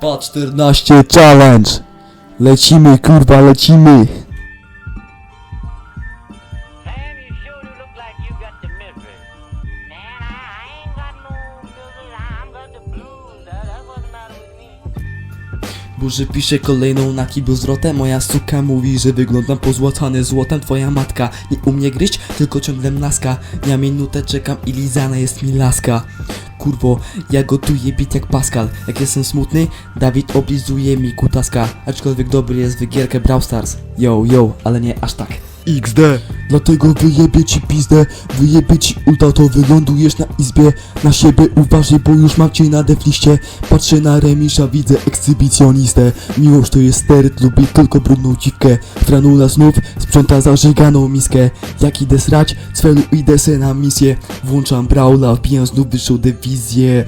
Pa 14 challenge! Lecimy kurwa, lecimy! No. Burzy pisze kolejną na kiblu zwrotę Moja suka mówi, że wyglądam pozłacany złotem. Twoja matka nie umie gryźć, tylko ciągle mlaska. Ja minutę czekam i lizana jest mi laska Kurwo, ja gotuję bit jak Pascal. Jak jestem smutny, Dawid oblizuje mi kutaska. Aczkolwiek dobry jest w gierkę Brawl Stars. Yo, yo, ale nie aż tak. XD Dlatego wyjebie ci pizdę Wyjebie ci ulta to wylądujesz na izbie. Na siebie uważaj, bo już mam cię na defliście. Patrzę na remisza, widzę ekshibicjonistę Miłość to jest steryt, lubi tylko brudną dziwkę. Franula znów sprząta zażyganą miskę. Jak idę srać, cwelu idę se na misję. Włączam Brawla, wbijam znów wyższą dywizję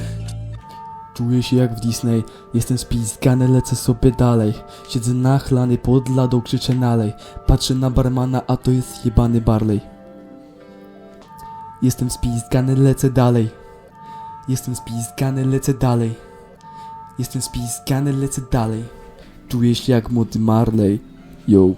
Czuję się jak w Disney, jestem spiskany, lecę sobie dalej. Siedzę nachlany pod ladą, krzyczę nalej. Patrzę na barmana, a to jest jebany Barley. Jestem spiskany, lecę dalej. Jestem spiskany, lecę dalej. Jestem spiskany, lecę dalej. Czuję się jak młody Marley. Yo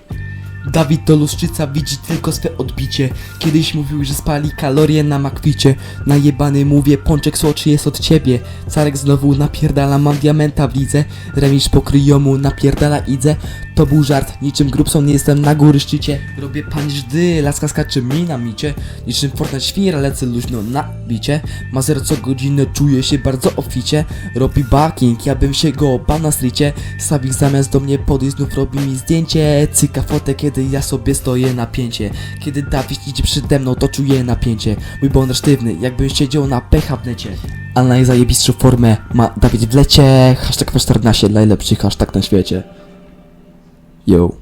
Dawid to luszczyca widzi tylko swe odbicie. Kiedyś mówił, że spali kalorie na makwicie. Najebany mówię, pączek słodszy jest od ciebie. Carek znowu napierdala, mam diamenta w lidze. Remisz pokryjomu, napierdala idzę To był żart, niczym Grubson jestem na góry szczycie. Robię pańżdy, laska skacze mi na micie. Niczym Fortnite świra lecę luźno na bicie. Ma zero co godzinę, czuję się bardzo oficie. Robi backing, ja bym się go bał na strycie Sawik zamiast do mnie podejść znów robi mi zdjęcie. Cyka fotę, kiedy ja sobie stoję na pięcie. Kiedy Dawid idzie przede mną, to czuję napięcie. Mój bądź sztywny, jakbym siedział na pecha w necie. A najzajebistszą formę ma Dawid w lecie. Hashtag 14 najlepszy hashtag na świecie Yo